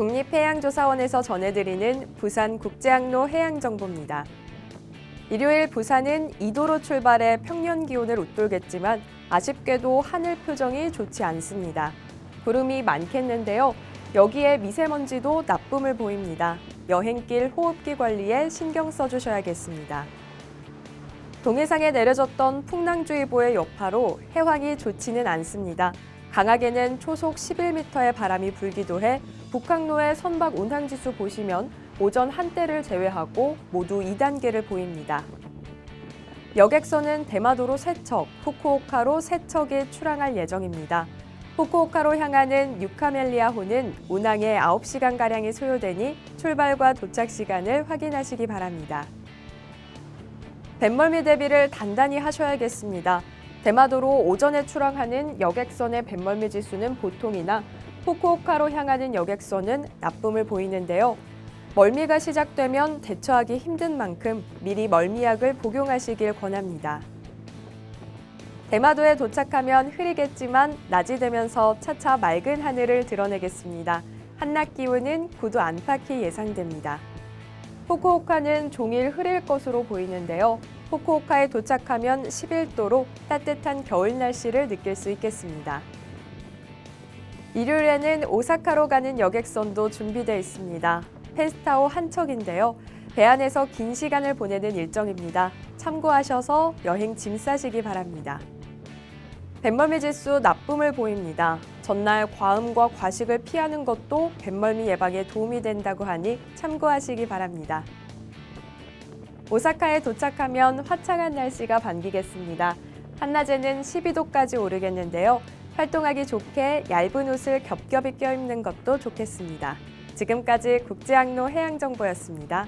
국립해양조사원에서 전해드리는 부산 국제항로 해양정보입니다. 일요일 부산은 2도로 출발해 평년 기온을 웃돌겠지만 아쉽게도 하늘 표정이 좋지 않습니다. 구름이 많겠는데요. 여기에 미세먼지도 나쁨을 보입니다. 여행길 호흡기 관리에 신경 써주셔야겠습니다. 동해상에 내려졌던 풍랑주의보의 여파로 해왕이 좋지는 않습니다. 강하게는 초속 11m의 바람이 불기도 해 북항로의 선박 운항지수 보시면 오전 한때를 제외하고 모두 2단계를 보입니다. 여객선은 대마도로 세척, 후쿠오카로 세척에 출항할 예정입니다. 후쿠오카로 향하는 유카멜리아호는 운항에 9시간가량이 소요되니 출발과 도착 시간을 확인하시기 바랍니다. 뱃멀미 대비를 단단히 하셔야겠습니다. 대마도로 오전에 출항하는 여객선의 뱃멀미 지수는 보통이나 후쿠오카로 향하는 여객선은 나쁨을 보이는데요. 멀미가 시작되면 대처하기 힘든 만큼 미리 멀미약을 복용하시길 권합니다. 대마도에 도착하면 흐리겠지만 낮이 되면서 차차 맑은 하늘을 드러내겠습니다. 한낮 기온은 9도 안팎이 예상됩니다. 후쿠오카는 종일 흐릴 것으로 보이는데요. 후쿠오카에 도착하면 11도로 따뜻한 겨울 날씨를 느낄 수 있겠습니다. 일요일에는 오사카로 가는 여객선도 준비되어 있습니다. 페스타호 한 척인데요. 배 안에서 긴 시간을 보내는 일정입니다. 참고하셔서 여행 짐 싸시기 바랍니다. 뱃멀미 지수 나쁨을 보입니다. 전날 과음과 과식을 피하는 것도 뱃멀미 예방에 도움이 된다고 하니 참고하시기 바랍니다. 오사카에 도착하면 화창한 날씨가 반기겠습니다. 한낮에는 12도까지 오르겠는데요. 활동하기 좋게 얇은 옷을 겹겹이 껴입는 것도 좋겠습니다. 지금까지 국제항로 해양정보였습니다.